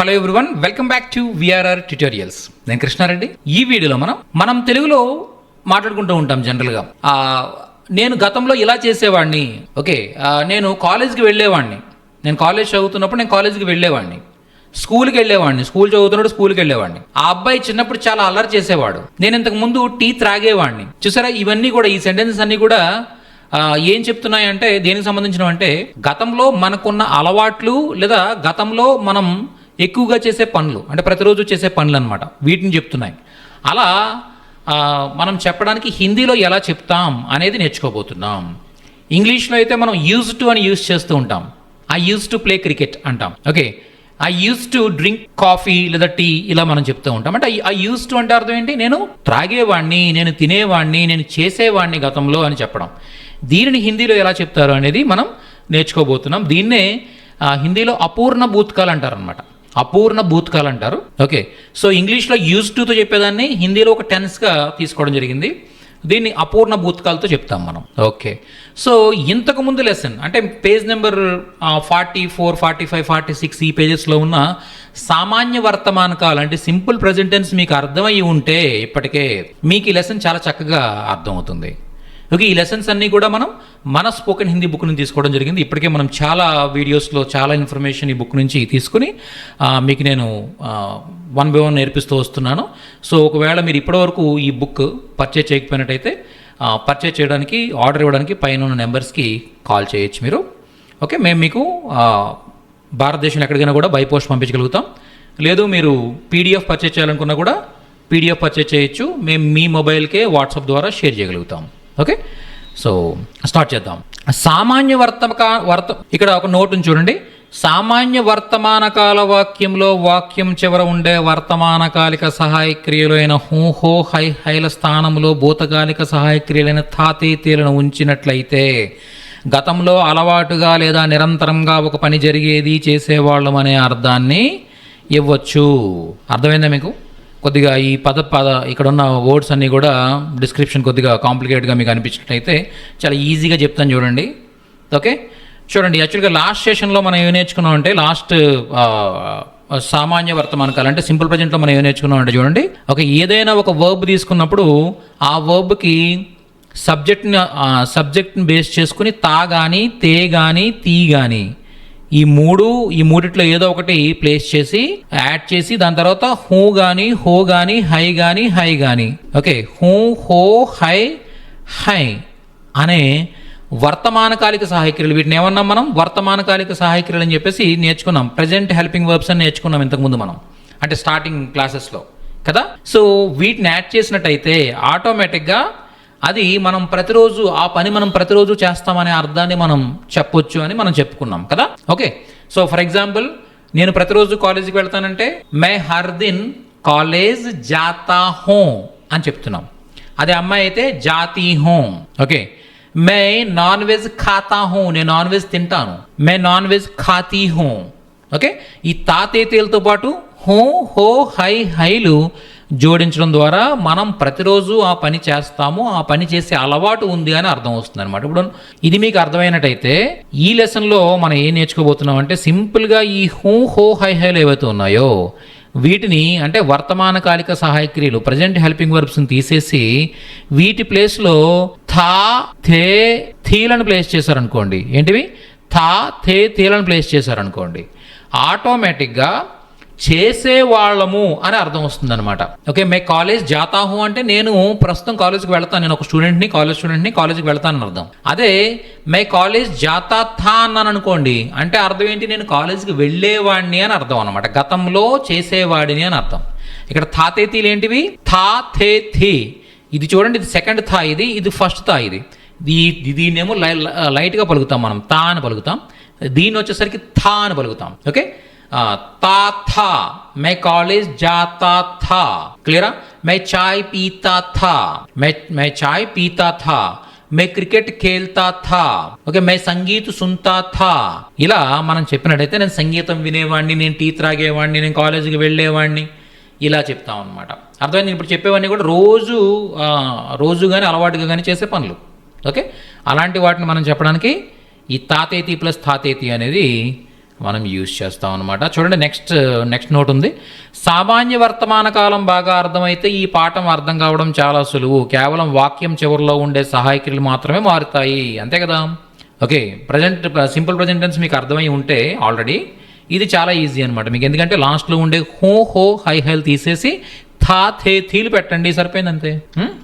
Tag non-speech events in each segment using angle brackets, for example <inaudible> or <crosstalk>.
Hello everyone welcome back to V R R tutorials నేను కృష్ణారెడ్డి. ఈ వీడియోలో మనం మనం తెలుగులో మాట్లాడుకుంటూ ఉంటాం జనరల్గా. నేను గతంలో ఇలా చేసేవాడిని ఓకే నేను కాలేజ్కి వెళ్ళేవాడిని నేను కాలేజ్ చదువుతున్నప్పుడు నేను కాలేజ్కి వెళ్ళేవాడిని స్కూల్కి వెళ్ళేవాడిని స్కూల్ చదువుతున్నప్పుడు స్కూల్కి వెళ్ళేవాడిని ఆ అబ్బాయి చిన్నప్పుడు చాలా అల్లరి చేసేవాడు. నేను ఇంతకు ముందు టీ త్రాగేవాడిని చూసారా ఇవన్నీ కూడా ఈ సెంటెన్సెస్ అన్నీ కూడా ఏం చెప్తున్నాయంటే దేనికి సంబంధించినవి అంటే గతంలో మనకున్న అలవాట్లు లేదా గతంలో మనం ఎక్కువగా చేసే పనులు అంటే ప్రతిరోజు చేసే పనులు అనమాట వీటిని చెప్తున్నాయి. అలా మనం చెప్పడానికి హిందీలో ఎలా చెప్తాం అనేది నేర్చుకోబోతున్నాం. ఇంగ్లీష్లో అయితే మనం యూజ్ టు అని యూజ్ చేస్తూ ఉంటాం. I use to play cricket అంటాం. Okay? I use to drink coffee లేదా టీ ఇలా మనం చెప్తూ ఉంటాం. అంటే ఐ యూజ్ టు అంటే అర్థం ఏంటి? నేను త్రాగేవాడిని నేను తినేవాడిని నేను చేసేవాడిని గతంలో అని చెప్పడం. దీనిని హిందీలో ఎలా చెప్తారు అనేది మనం నేర్చుకోబోతున్నాం. దీన్నే హిందీలో అపూర్ణ భూత్కాలు అంటారు అనమాట అపూర్ణ భూత్కాలు అంటారు. ఓకే. సో ఇంగ్లీష్లో యూజ్ టుతో చెప్పేదాన్ని హిందీలో ఒక టెన్స్గా తీసుకోవడం జరిగింది. దీన్ని అపూర్ణ భూతకాలతో చెప్తాం మనం. ఓకే. సో ఇంతకు ముందు లెసన్ అంటే page number forty four forty five forty six ఈ పేజెస్లో ఉన్న సామాన్య వర్తమానకాలు అంటే సింపుల్ ప్రజెంటెన్స్ మీకు అర్థమయ్యి ఉంటే ఇప్పటికే మీకు ఈ లెసన్ చాలా చక్కగా అర్థమవుతుంది. ఓకే ఈ లెసన్స్ అన్నీ కూడా మనం మన స్పోకెన్ హిందీ బుక్ నుంచి తీసుకోవడం జరిగింది. ఇప్పటికే మనం చాలా వీడియోస్లో చాలా ఇన్ఫర్మేషన్ ఈ బుక్ నుంచి తీసుకుని మీకు నేను వన్ బై వన్ నేర్పిస్తూ వస్తున్నాను. సో ఒకవేళ మీరు ఇప్పటివరకు ఈ బుక్ పర్చేజ్ చేయకపోయినట్టయితే పర్చేజ్ చేయడానికి ఆర్డర్ ఇవ్వడానికి పైన ఉన్న నెంబర్స్కి కాల్ చేయొచ్చు మీరు. ఓకే మేము మీకు భారతదేశంలో ఎక్కడికైనా కూడా బై పోస్ట్ పంపించగలుగుతాం. లేదు మీరు పీడిఎఫ్ పర్చేజ్ చేయాలనుకున్నా కూడా పీడిఎఫ్ పర్చేజ్ చేయొచ్చు. మేము మీ మొబైల్కే వాట్సాప్ ద్వారా షేర్ చేయగలుగుతాం. ఓకే? సో స్టార్ట్ చేద్దాం. సామాన్య వర్తమక వర్త ఇక్కడ ఒక నోట్ చూడండి. సామాన్య వర్తమాన కాల వాక్యంలో వాక్యం చివర ఉండే వర్తమానకాలిక సహాయ క్రియలైన హూ హో హై హైల స్థానంలో భూతకాలిక సహాయ క్రియలైన తాతీతీలను ఉంచినట్లయితే గతంలో అలవాటుగా లేదా నిరంతరంగా ఒక పని జరిగేది చేసేవాళ్ళం అనే అర్థాన్ని ఇవ్వచ్చు. అర్థమైందా మీకు? కొద్దిగా ఈ పద పద ఇక్కడ ఉన్న వర్డ్స్ అన్నీ కూడా డిస్క్రిప్షన్ కొద్దిగా కాంప్లికేట్గా మీకు అనిపించినట్లయితే చాలా ఈజీగా చెప్తాను చూడండి. ఓకే చూడండి యాక్చువల్గా లాస్ట్ సెషన్లో మనం ఏం నేర్చుకున్నాం అంటే లాస్ట్ సామాన్య వర్తమానకాలు అంటే సింపుల్ ప్రజెంట్లో మనం ఏం నేర్చుకున్నాం అంటే చూడండి. ఒక ఏదైనా ఒక వర్బ్ తీసుకున్నప్పుడు ఆ వర్బ్కి సబ్జెక్ట్ని సబ్జెక్ట్ని బేస్ చేసుకుని తా కానీ తే కానీ తీ కానీ ఈ మూడు ఈ మూడిట్లో ఏదో ఒకటి ప్లేస్ చేసి యాడ్ చేసి దాని తర్వాత హూ కానీ హో కానీ హై కానీ హై కానీ ఓకే హూ హో హై హై అనే వర్తమానకాలిక సహాయక్రియలు వీటిని ఏమన్నాం మనం? వర్తమానకాలిక సహాయక్రియలు అని చెప్పేసి నేర్చుకున్నాం. ప్రజెంట్ హెల్పింగ్ వర్బ్స్ అని నేర్చుకున్నాం ఇంతకుముందు మనం. అంటే స్టార్టింగ్ క్లాసెస్లో కదా? సో వీటిని యాడ్ చేసినట్టయితే ఆటోమేటిక్గా అది మనం ప్రతిరోజు ఆ పని మనం ప్రతిరోజు చేస్తామనే అర్థాన్ని మనం చెప్పొచ్చు అని మనం చెప్పుకున్నాం కదా? ఓకే. సో ఫర్ ఎగ్జాంపుల్ నేను ప్రతిరోజు కాలేజీకి వెళ్తానంటే మే హర్ దిన్ కాలేజ్ జాతా హో అని చెప్తున్నాం. అదే అమ్మాయి అయితే జాతి హోం. ఓకే. మే నాన్ వెజ్ ఖాతా హోం. నేను నాన్ వెజ్ తింటాను. మే నాన్ వెజ్ ఖాతీ హూ. ఓకే. ఈ తాతేతేలతో పాటు హో హో హై హైలు జోడించడం ద్వారా మనం ప్రతిరోజు ఆ పని చేస్తాము ఆ పని చేసే అలవాటు ఉంది అని అర్థం వస్తుంది అనమాట ఇప్పుడు ఇది మీకు అర్థమైనట్టయితే ఈ లెసన్లో మనం ఏం నేర్చుకోబోతున్నాం అంటే సింపుల్గా ఈ హూ హో హై హైలు ఏవైతే ఉన్నాయో వీటిని అంటే వర్తమానకాలిక సహాయక్రియలు ప్రజెంట్ హెల్పింగ్ వర్బ్స్ని తీసేసి వీటి ప్లేస్లో థా థే థీలను ప్లేస్ చేశారనుకోండి. ఏంటివి? థా థే థీలను ప్లేస్ చేశారనుకోండి. ఆటోమేటిక్గా చేసేవాళ్ళము అని అర్థం వస్తుంది అనమాట ఓకే మే కాలేజ్ జాతాహు అంటే నేను ప్రస్తుతం కాలేజ్కి వెళ్తాను. నేను ఒక స్టూడెంట్ని కాలేజ్ స్టూడెంట్ని కాలేజ్కి వెళ్తాను అర్థం. అదే మే కాలేజ్ జాతా థా అన్నాను అనుకోండి. అంటే అర్థం ఏంటి? నేను కాలేజ్కి వెళ్ళేవాడిని అని అర్థం అనమాట గతంలో చేసేవాడిని అని అర్థం. ఇక్కడ థాతేతీలు ఏంటివి? థా థే థీ ఇది చూడండి ఇది సెకండ్ థా ఇది ఇది ఫస్ట్ థా ఇది. దీ దీన్నేమో లై లైట్గా పలుకుతాం మనం. తా అని పలుకుతాం. దీన్ని వచ్చేసరికి థా అని పలుకుతాం. ఓకే? ఆ, తా కాలేజ్ జాతా థా క్లియరా మై చాయ్ పీతా థా మై మై చాయ్ పీతా థా మే క్రికెట్ ఖేల్తా థా ఓకే మే సంగీత్ సుంతా థా ఇలా మనం చెప్పినట్టయితే నేను సంగీతం వినేవాడిని నేను టీ త్రాగేవాడిని నేను కాలేజీకి వెళ్ళేవాడిని ఇలా చెప్తాం అనమాట అర్థమైంది? నేను ఇప్పుడు చెప్పేవన్నీ కూడా రోజు రోజు కానీ అలవాటుగా కానీ చేసే పనులు. ఓకే అలాంటి వాటిని మనం చెప్పడానికి ఈ తాతేతి ప్లస్ తాతేతి అనేది మనం యూజ్ చేస్తాం అనమాట చూడండి నెక్స్ట్ నెక్స్ట్ నోట్ ఉంది. సామాన్య వర్తమాన కాలం బాగా అర్థమైతే ఈ పాఠం అర్థం కావడం చాలా సులువు. కేవలం వాక్యం చివరిలో ఉండే సహాయకులు మాత్రమే మారుతాయి. అంతే కదా? ఓకే ప్రజెంట్ సింపుల్ ప్రజెంటెన్స్ మీకు అర్థమై ఉంటే ఆల్రెడీ ఇది చాలా ఈజీ అనమాట మీకు ఎందుకంటే లాస్ట్లో ఉండే హో హో హై హైల్ తీసేసి థా థే థీలు పెట్టండి సరిపోయింది అంతే?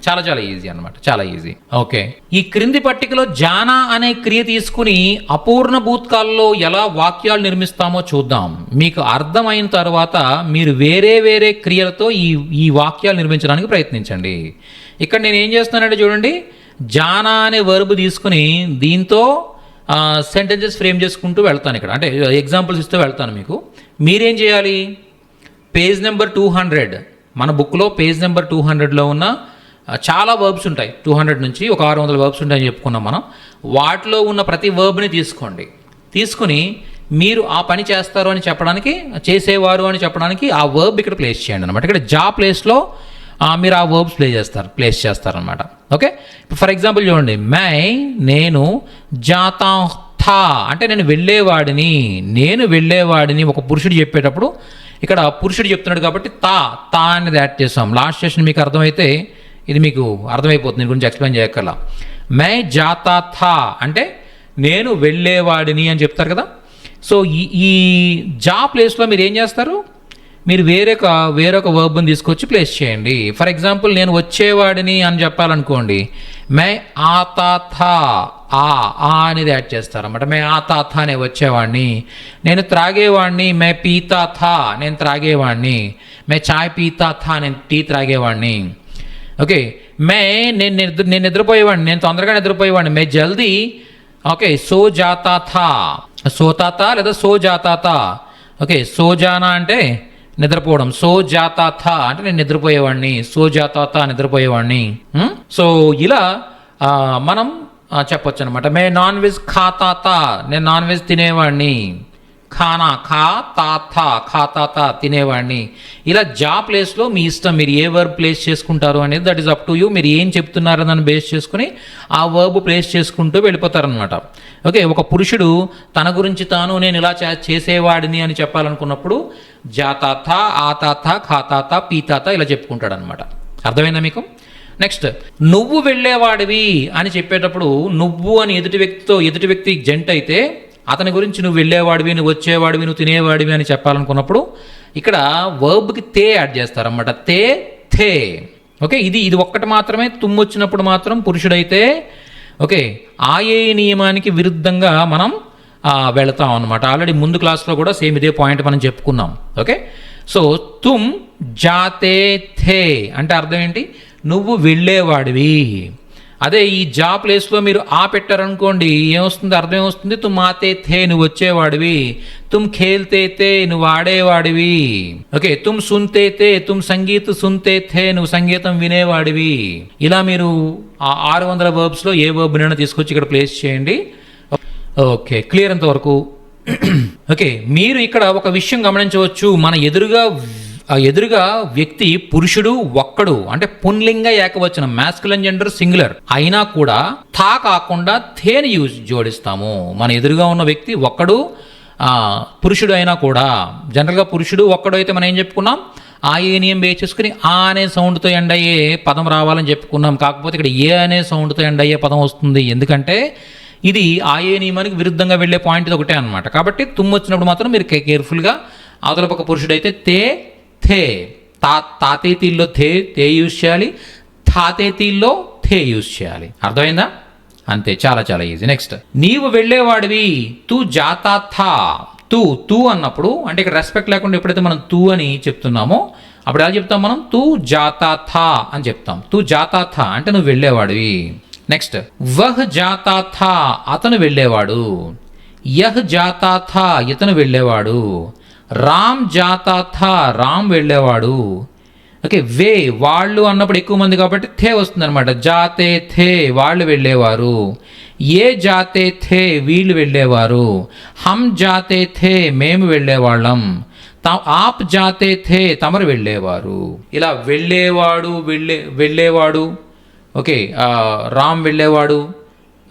చాలా చాలా ఈజీ అన్నమాట. చాలా ఈజీ ఓకే. ఈ క్రింది పట్టికలో జానా అనే క్రియ తీసుకుని అపూర్ణ భూత్కాల్లో ఎలా వాక్యాలు నిర్మిస్తామో చూద్దాం. మీకు అర్థమైన తర్వాత మీరు వేరే వేరే క్రియలతో ఈ ఈ వాక్యాలు నిర్మించడానికి ప్రయత్నించండి. ఇక్కడ నేను ఏం చేస్తున్నానంటే చూడండి జానా అనే వర్బ్ తీసుకుని దీంతో సెంటెన్సెస్ ఫ్రేమ్ చేసుకుంటూ వెళ్తాను ఇక్కడ. అంటే ఎగ్జాంపుల్స్ ఇస్తూ వెళ్తాను మీకు. మీరేం చేయాలి? పేజ్ నెంబర్ టూ హండ్రెడ్ మన బుక్లో పేజ్ నెంబర్ టూ హండ్రెడ్లో ఉన్న చాలా వర్బ్స్ ఉంటాయి. టూ హండ్రెడ్ నుంచి ఒక ఆరు వందల వర్బ్స్ ఉంటాయని చెప్పుకున్నాం మనం. వాటిలో ఉన్న ప్రతి వర్బ్ని తీసుకోండి. తీసుకుని మీరు ఆ పని చేస్తారు అని చెప్పడానికి చేసేవారు అని చెప్పడానికి ఆ వర్బ్ ఇక్కడ ప్లేస్ చేయండి అనమాట ఇక్కడ జా ప్లేస్లో మీరు ఆ వర్బ్స్ ప్లే చేస్తారు ప్లేస్ చేస్తారనమాట ఓకే ఫర్ ఎగ్జాంపుల్ చూడండి. మై నేను జాతా థా అంటే నేను వెళ్ళేవాడిని నేను వెళ్ళేవాడిని ఒక పురుషుడు చెప్పేటప్పుడు ఇక్కడ పురుషుడు చెప్తున్నాడు కాబట్టి తా తా అనేది యాడ్ చేస్తాం. లాస్ట్ సెషన్ మీకు అర్థమైతే ఇది మీకు అర్థమైపోతుంది. దీని గురించి ఎక్స్ప్లెయిన్ చేయక్కర్లా. మై జాతా థా అంటే నేను వెళ్ళేవాడిని అని చెప్తారు కదా. సో ఈ ఈ జా ప్లేస్లో మీరు ఏం చేస్తారు? మీరు వేరొక వేరొక వర్బ్ని తీసుకొచ్చి ప్లేస్ చేయండి. ఫర్ ఎగ్జాంపుల్ నేను వచ్చేవాడిని అని చెప్పాలనుకోండి. మే ఆతా థా ఆ ఆ అనేది యాడ్ చేస్తారన్నమాట. మే ఆతా థా అనే వచ్చేవాడిని. నేను త్రాగేవాడిని మే పీతా థా నేను త్రాగేవాడిని. మే చాయ్ పీతా థా నేను టీ త్రాగేవాడిని. ఓకే మే నేను నిద్ర నేను నిద్రపోయేవాడిని నేను తొందరగా నిద్రపోయేవాడిని. మే జల్దీ ఓకే సో జాతా థా. సోతా లేదా సో జాతా థా. ఓకే సో జానా అంటే నిద్రపోవడం. సో జాతాథ అంటే నేను నిద్రపోయేవాడిని సో జాతా నిద్రపోయేవాడిని సో ఇలా మనం చెప్పొచ్చు అనమాట మే నాన్ వెజ్ ఖాతాత నేను నాన్ వెజ్ తినేవాడిని ఖానా ఖా తా థా ఖా తా తినేవాడిని. ఇలా జా ప్లేస్లో మీ ఇష్టం మీరు ఏ వర్బ్ ప్లేస్ చేసుకుంటారు అనేది that is up to you మీరు ఏం చెప్తున్నారు దాన్ని బేస్ చేసుకుని ఆ వర్బ్ ప్లేస్ చేసుకుంటూ వెళ్ళిపోతారనమాట ఓకే ఒక పురుషుడు తన గురించి తాను నేను ఇలా చే- చేసేవాడిని అని చెప్పాలనుకున్నప్పుడు జాతాత తాత ఖాతాత పీతాత ఇలా చెప్పుకుంటాడనమాట అర్థమైందా మీకు? నెక్స్ట్ నువ్వు వెళ్ళేవాడివి అని చెప్పేటప్పుడు నువ్వు అని ఎదుటి వ్యక్తితో ఎదుటి వ్యక్తి జంట అయితే అతని గురించి నువ్వు వెళ్ళేవాడివి నువ్వు వచ్చేవాడివి నువ్వు తినేవాడివి అని చెప్పాలనుకున్నప్పుడు ఇక్కడ వర్బ్కి తే యాడ్ చేస్తారన్నమాట. తే థే ఓకే ఇది ఇది ఒక్కటి మాత్రమే తుమ్ము వచ్చినప్పుడు మాత్రం పురుషుడైతే ఓకే ఆయే నియమానికి విరుద్ధంగా మనం వెళతాం అనమాట ఆల్రెడీ ముందు క్లాస్లో కూడా సేమ్ ఇదే పాయింట్ మనం చెప్పుకున్నాం. ఓకే సో తుమ్ జాతే థే అంటే అర్థం ఏంటి? నువ్వు వెళ్ళేవాడివి. అదే ఈ జా ప్లేస్లో మీరు ఆ పెట్టారనుకోండి ఏమొస్తుంది? అర్థం ఏమొస్తుంది? తుమ్ ఆతే థే నువ్వు వచ్చేవాడివి. తుమ్ ఖేల్తే తే నువ్వు ఆడేవాడివి. ఓకే తుమ్ సున్తే తే తుమ్ సంగీత్ సున్తే థే నువ్వు సంగీతం వినేవాడివి. ఇలా మీరు ఆ ఆరు వందల వర్బ్స్లో ఏ వర్బ్నైనా తీసుకొచ్చి ఇక్కడ ప్లేస్ చేయండి. ఓకే క్లియర్ అంతవరకు. <clears throat> ఓకే మీరు ఇక్కడ ఒక విషయం గమనించవచ్చు. మన ఎదురుగా ఆ ఎదురుగా వ్యక్తి పురుషుడు ఒక్కడు అంటే పున్లింగ ఏకవచనం మాస్కులన్ జెండర్ సింగులర్ అయినా కూడా థా కాకుండా థేని యూజ్ జోడిస్తాము. మన ఎదురుగా ఉన్న వ్యక్తి ఒక్కడు పురుషుడు అయినా కూడా. జనరల్గా పురుషుడు ఒక్కడు అయితే మనం ఏం చెప్పుకున్నాం? ఆ ఏ నియం చేసుకుని ఆ అనే సౌండ్తో ఎండ్ అయ్యే పదం రావాలని చెప్పుకున్నాం. కాకపోతే ఇక్కడ ఏ అనే సౌండ్తో ఎండ్ అయ్యే పదం వస్తుంది. ఎందుకంటే ఇది ఆ ఏ నియమానికి విరుద్ధంగా వెళ్ళే పాయింట్ ఒకటే అనమాట కాబట్టి తుమ్ము వచ్చినప్పుడు మాత్రం మీరు కే- కేర్ఫుల్గా అవతల పక్క పురుషుడైతే తే థే తా తాతేతీల్లో థే తే యూజ్ చేయాలి థాతేతీల్లో థే యూజ్ చేయాలి అర్థమైందా? అంతే చాలా చాలా ఈజీ నెక్స్ట్ నీవు వెళ్ళేవాడివి తూ జాతా థా। తూ తూ అన్నప్పుడు అంటే ఇక్కడ రెస్పెక్ట్ లేకుండా ఎప్పుడైతే మనం తూ అని చెప్తున్నామో అప్పుడు ఎలా చెప్తాం మనం? తూ జాతా థా అని చెప్తాం. తూ జాతా థా అంటే నువ్వు వెళ్ళేవాడివి. నెక్స్ట్ వహ్ జాతా థా అతను వెళ్ళేవాడు. యహ్ జాతా థా ఇతను వెళ్ళేవాడు. రామ్ జాతా రామ్ వెళ్ళేవాడు. ఓకే వే వాళ్ళు అన్నప్పుడు ఎక్కువ మంది కాబట్టి థే వస్తుంది అనమాట జాతే థే వాళ్ళు వెళ్ళేవారు. ఏ జాతే థే వీళ్ళు వెళ్ళేవారు. హమ్ జాతే థే మేము వెళ్ళేవాళ్ళం. త- ఆప్ జాతే థే తమరు వెళ్ళేవారు. ఇలా వెళ్ళేవాడు వెళ్ళే వెళ్ళేవాడు. ఓకే రామ్ వెళ్ళేవాడు.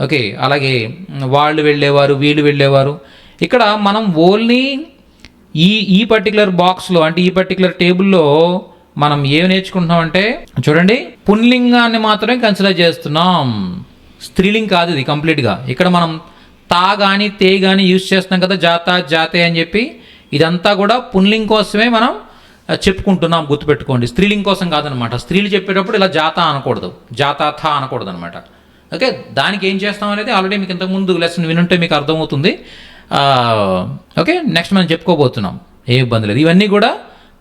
ఓకే అలాగే వాళ్ళు వెళ్ళేవారు వీళ్ళు వెళ్ళేవారు. ఇక్కడ మనం ఓన్లీ ఈ ఈ పర్టికులర్ బాక్స్లో అంటే ఈ పర్టికులర్ టేబుల్లో మనం ఏం నేర్చుకుంటున్నాం అంటే చూడండి పుంలింగాన్ని మాత్రమే కన్సిడర్ చేస్తున్నాం. స్త్రీలింగ్ కాదు ఇది కంప్లీట్గా. ఇక్కడ మనం తా కానీ తే కానీ యూజ్ చేస్తున్నాం కదా జాత జాతే అని చెప్పి ఇదంతా కూడా పుంలింగ్ కోసమే మనం చెప్పుకుంటున్నాం గుర్తుపెట్టుకోండి. స్త్రీలింగ్ కోసం కాదనమాట. స్త్రీలు చెప్పేటప్పుడు ఇలా జాత అనకూడదు. జాతా థా అనకూడదు అనమాట ఓకే దానికి ఏం చేస్తాం అనేది ఆల్రెడీ మీకు ఇంతకుముందు లెసన్ వినుంటే మీకు అర్థమవుతుంది. ఓకే నెక్స్ట్ మనం చెప్పుకోబోతున్నాం. ఏ ఇబ్బంది లేదు. ఇవన్నీ కూడా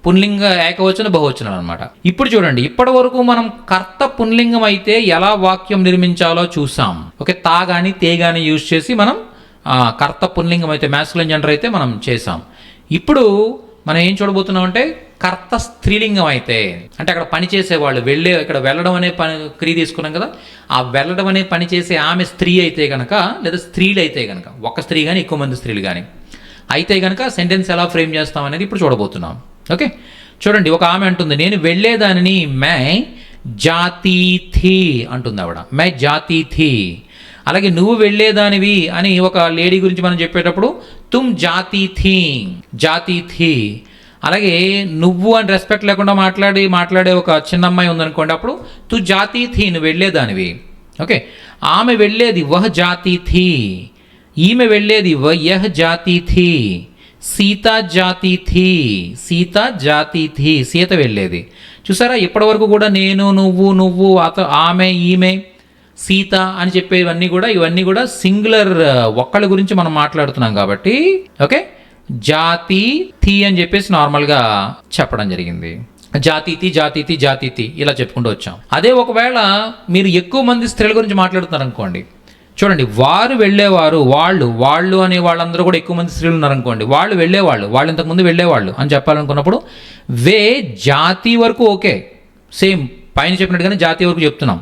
పుల్లింగ ఏకవచన బహువచనాలు అనమాట ఇప్పుడు చూడండి ఇప్పటి వరకు మనం కర్త పుంలింగం అయితే ఎలా వాక్యం నిర్మించాలో చూసాం. ఓకే తా కానీ తే కానీ యూజ్ చేసి మనం కర్త పుల్లింగం అయితే మ్యాస్కులైన్ జెండర్ అయితే మనం చేసాం. ఇప్పుడు మనం ఏం చూడబోతున్నాం అంటే కర్త స్త్రీలింగం అయితే. అంటే అక్కడ పని చేసేవాళ్ళు వెళ్ళే ఇక్కడ వెళ్ళడం అనే పని క్రియ తీసుకున్నాం కదా ఆ వెళ్ళడం అనే పని చేసే ఆమె స్త్రీ అయితే కనుక లేదా స్త్రీలు అయితే కనుక ఒక స్త్రీ కానీ ఎక్కువ మంది స్త్రీలు కానీ అయితే కనుక సెంటెన్స్ ఎలా ఫ్రేమ్ చేస్తాం అనేది ఇప్పుడు చూడబోతున్నాం. ఓకే? చూడండి ఒక ఆమె అంటుంది నేను వెళ్ళేదానిని మై జాతీ థీ అంటుంది ఆవిడ. మై జాతీ థీ అలాగే నువ్వు వెళ్ళేదానివి అని ఒక లేడీ గురించి మనం చెప్పేటప్పుడు తుమ్ జాతీ థీ జాతీ థీ. అలాగే నువ్వు అని రెస్పెక్ట్ లేకుండా మాట్లాడి మాట్లాడే ఒక చిన్న అమ్మాయి ఉందనుకోండి అప్పుడు తు జాతీ థీ నువ్వు వెళ్ళేదానివి. ఓకే? ఆమె వెళ్ళేది వహ్ జాతి థీ. ఈమె వెళ్ళేది వ యహ్ జాతీ థీ. సీత జాతి థీ. సీత జాతి థీ. సీత వెళ్ళేది. చూసారా? ఇప్పటివరకు కూడా నేను నువ్వు నువ్వు అత ఆమె ఈమె సీత అని చెప్పేవన్నీ కూడా ఇవన్నీ కూడా సింగులర్ ఒక్కళ్ళ గురించి మనం మాట్లాడుతున్నాం కాబట్టి ఓకే? జాతి థీ అని చెప్పేసి నార్మల్గా చెప్పడం జరిగింది. జాతీతి జాతీతి జాతీతి ఇలా చెప్పుకుంటూ వచ్చాం. అదే ఒకవేళ మీరు ఎక్కువ మంది స్త్రీల గురించి మాట్లాడుతున్నారు అనుకోండి చూడండి వారు వెళ్ళేవారు వాళ్ళు వాళ్ళు అనే వాళ్ళందరూ కూడా ఎక్కువ మంది స్త్రీలు ఉన్నారనుకోండి వాళ్ళు వెళ్ళేవాళ్ళు వాళ్ళు ఇంతకుముందు వెళ్ళేవాళ్ళు అని చెప్పాలనుకున్నప్పుడు వే జాతి వరకు ఓకే. సేమ్ పైన చెప్పినట్టుగానే జాతి వరకు చెప్తున్నాం.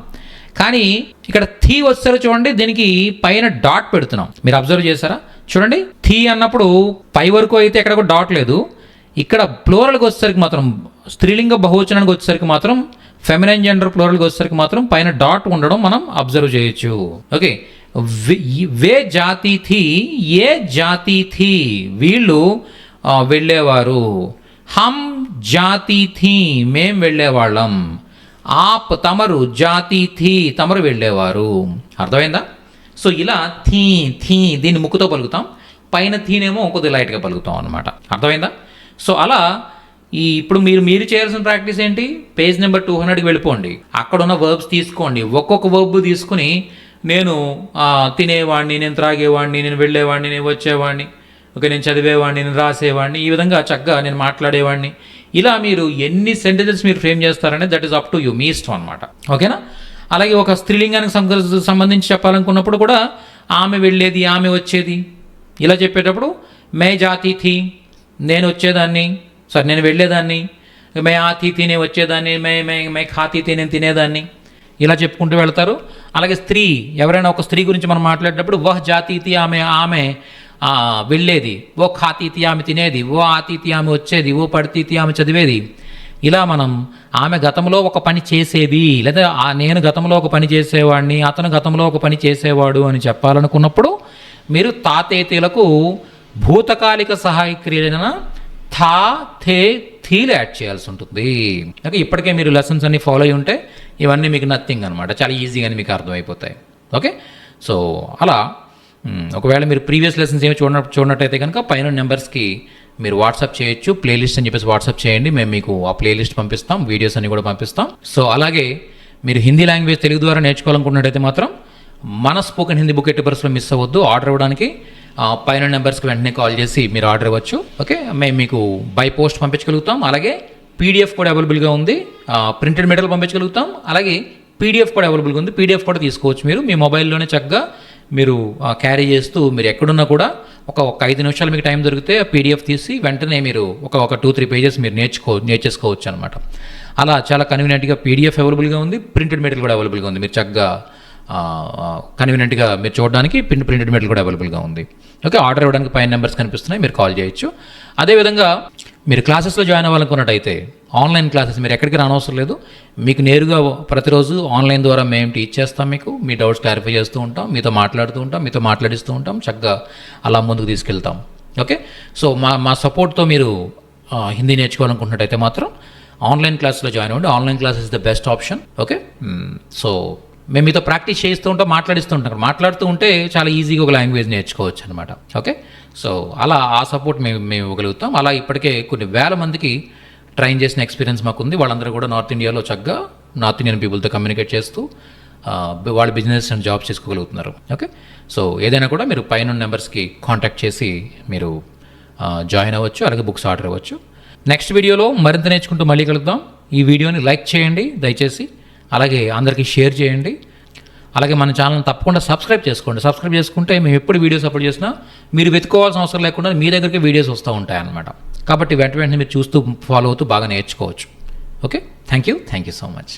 కానీ ఇక్కడ థీ వచ్చారు చూడండి దీనికి పైన డాట్ పెడుతున్నాం. మీరు అబ్జర్వ్ చేశారా? చూడండి థీ అన్నప్పుడు పై వరకు అయితే ఎక్కడ కూడా డాట్ లేదు. ఇక్కడ ప్లోరల్కి వచ్చేసరికి మాత్రం స్త్రీలింగ బహువచనానికి వచ్చేసరికి మాత్రం ఫెమినైన్ జెండర్ ప్లోరల్కి వచ్చేసరికి మాత్రం పైన డాట్ ఉండడం మనం అబ్జర్వ్ చేయొచ్చు. ఓకే. వే- జాతి థీ ఏ జాతి థీ వీళ్ళు వెళ్ళేవారు. హమ్ జాతి థీ మేం వెళ్ళేవాళ్ళం. ఆప్ తమరు జాతి థీ తమరు వెళ్ళేవారు. అర్థమైందా? సో ఇలా థీ థీ దీన్ని ముక్కుతో పలుకుతాం. పైన థీనేమో కొద్దిగా లైట్గా పలుకుతాం అనమాట అర్థమైందా? సో అలా ఈ ఇప్పుడు మీరు మీరు చేయాల్సిన ప్రాక్టీస్ ఏంటి? పేజ్ నెంబర్ టూ హండ్రెడ్కి వెళ్ళిపోండి. అక్కడ ఉన్న వర్బ్స్ తీసుకోండి. ఒక్కొక్క వర్బ్ తీసుకుని నేను తినేవాడిని నేను త్రాగేవాడిని నేను వెళ్ళేవాడిని నేను వచ్చేవాడిని ఓకే నేను చదివేవాడిని నేను రాసేవాడిని ఈ విధంగా చక్కగా నేను మాట్లాడేవాడిని ఇలా మీరు ఎన్ని సెంటెన్సెస్ మీరు ఫ్రేమ్ చేస్తారనే that is up to you మీ ఇష్టం అనమాట ఓకేనా? అలాగే ఒక స్త్రీలింగానికి సంబంధించి చెప్పాలనుకున్నప్పుడు కూడా ఆమె వెళ్ళేది ఆమె వచ్చేది. ఇలా చెప్పేటప్పుడు మే జాతి నేను వచ్చేదాన్ని సరే నేను వెళ్ళేదాన్ని మే ఆతిథి నేను వచ్చేదాన్ని మే మే మే ఖాతీ నేను తినేదాన్ని. ఇలా చెప్పుకుంటూ వెళ్తారు. అలాగే స్త్రీ ఎవరైనా ఒక స్త్రీ గురించి మనం మాట్లాడేటప్పుడు వహ్ జాతీతి ఆమె ఆమె వెళ్ళేది. ఓ ఖాతీతి ఆమె తినేది ఓ ఆతీతి ఆమె వచ్చేది ఓ పడితీతి ఆమె చదివేది. ఇలా మనం ఆమె గతంలో ఒక పని చేసేది లేదా ఆ నేను గతంలో ఒక పని చేసేవాడిని అతను గతంలో ఒక పని చేసేవాడు అని చెప్పాలనుకున్నప్పుడు మీరు తాతేతీలకు భూతకాలిక సహాయ క్రియలైన థా థే థీలు యాడ్ చేయాల్సి ఉంటుంది. ఓకే ఇప్పటికే మీరు లెసన్స్ అన్ని ఫాలో అయి ఉంటే ఇవన్నీ మీకు నథింగ్ అనమాట చాలా ఈజీగానే మీకు అర్థమైపోతాయి. ఓకే? సో అలా ఒకవేళ మీరు ప్రీవియస్ లెసన్స్ ఏమి చూడ చూడనట్టయితే కనుక పైన నెంబర్స్కి మీరు వాట్సాప్ చేయొచ్చు ప్లేలిస్ట్ అని చెప్పేసి వాట్సాప్ చేయండి మేము మీకు ఆ ప్లేలిస్ట్ పంపిస్తాం వీడియోస్ అన్ని కూడా పంపిస్తాం. సో అలాగే మీరు హిందీ లాంగ్వేజ్ తెలుగు ద్వారా నేర్చుకోవాలనుకున్నట్టయితే మాత్రం మన స్పోకెన్ హిందీ బుక్ ఎట్టి పరిస్థితుల్లో మిస్ అవ్వద్దు. ఆర్డర్ ఇవ్వడానికి పైన నెంబర్స్కి వెంటనే కాల్ చేసి మీరు ఆర్డర్ ఇవ్వచ్చు. ఓకే? మేము మీకు బై పోస్ట్ పంపించగలుగుతాం. అలాగే పీడిఎఫ్ కూడా అవైలబుల్గా ఉంది. ప్రింటెడ్ మెటీరియల్ పంపించగలుగుతాం. అలాగే పీడిఎఫ్ కూడా అవైలబుల్గా ఉంది. పీడిఎఫ్ కూడా తీసుకోవచ్చు మీరు. మీ మొబైల్లోనే చక్కగా మీరు క్యారీ చేస్తూ మీరు ఎక్కడున్నా కూడా ఒక ఒక ఐదు నిమిషాలు మీకు టైం దొరికితే పీడిఎఫ్ తీసి వెంటనే మీరు ఒక ఒక టూ త్రీ పేజెస్ మీరు నేర్చుకో నేర్చేసుకోవచ్చు అనమాట అలా చాలా కన్వీనియంట్గా పీడిఎఫ్ అవైలబుల్గా ఉంది ప్రింటెడ్ మెటీరియల్ కూడా అవైలబుల్గా ఉంది. మీరు చక్కగా కన్వీనియంట్గా మీరు చూడడానికి ప్రింట్ ప్రింటెడ్ మెటీరియల్ కూడా అవైలబుల్గా ఉంది. ఓకే ఆర్డర్ ఇవ్వడానికి పైన నెంబర్స్ కనిపిస్తున్నాయి మీరు కాల్ చేయొచ్చు. అదేవిధంగా మీరు క్లాసెస్లో జాయిన్ అవ్వాలనుకున్నట్టయితే ఆన్లైన్ క్లాసెస్ మీరు ఎక్కడికి రానవసరం లేదు. మీకు నేరుగా ప్రతిరోజు ఆన్లైన్ ద్వారా మేము టీచ్ చేస్తాం మీకు మీ డౌట్స్ క్లారిఫై చేస్తూ ఉంటాం మీతో మాట్లాడుతూ ఉంటాం మీతో మాట్లాడిస్తూ ఉంటాం చక్కగా అలా ముందుకు తీసుకెళ్తాం. ఓకే? సో మా మా సపోర్ట్తో మీరు హిందీ నేర్చుకోవాలనుకుంటున్నట్టయితే మాత్రం ఆన్లైన్ క్లాస్లో జాయిన్ అవ్వండి. Online class is the best option. Okay? So మేము మీతో ప్రాక్టీస్ చేస్తూ ఉంటాం మాట్లాడిస్తూ ఉంటాం. మాట్లాడుతూ ఉంటే చాలా ఈజీగా ఒక లాంగ్వేజ్ నేర్చుకోవచ్చు అనమాట ఓకే? సో అలా ఆ సపోర్ట్ మేము మేము ఇవ్వగలుగుతాం. అలా ఇప్పటికే కొన్ని వేల మందికి ట్రైన్ చేసిన ఎక్స్పీరియన్స్ మాకు ఉంది వాళ్ళందరూ కూడా నార్త్ ఇండియాలో చక్కగా నార్త్ ఇండియన్ పీపుల్తో కమ్యూనికేట్ చేస్తూ వాళ్ళ బిజినెస్ అండ్ జాబ్ చేసుకోగలుగుతున్నారు. ఓకే? సో ఏదైనా కూడా మీరు పైన నెంబర్స్కి కాంటాక్ట్ చేసి మీరు జాయిన్ అవ్వచ్చు అలాగే బుక్స్ ఆర్డర్ అవ్వచ్చు. నెక్స్ట్ వీడియోలో మరింత నేర్చుకుంటూ మళ్ళీ కలుద్దాం. ఈ వీడియోని లైక్ చేయండి దయచేసి. అలాగే అందరికీ షేర్ చేయండి. అలాగే మన ఛానల్ తప్పకుండా సబ్స్క్రైబ్ చేసుకోండి. సబ్స్క్రైబ్ చేసుకుంటే మేము ఎప్పుడు వీడియోస్ అప్లోడ్ చేసినా మీరు వెతుకోవాల్సిన అవసరం లేకుండా మీ దగ్గరికి వీడియోస్ వస్తూ ఉంటాయన్నమాట. కాబట్టి వెంట వెంటనే మీరు చూస్తూ ఫాలో అవుతూ బాగా నేర్చుకోవచ్చు. Okay thank you thank you so much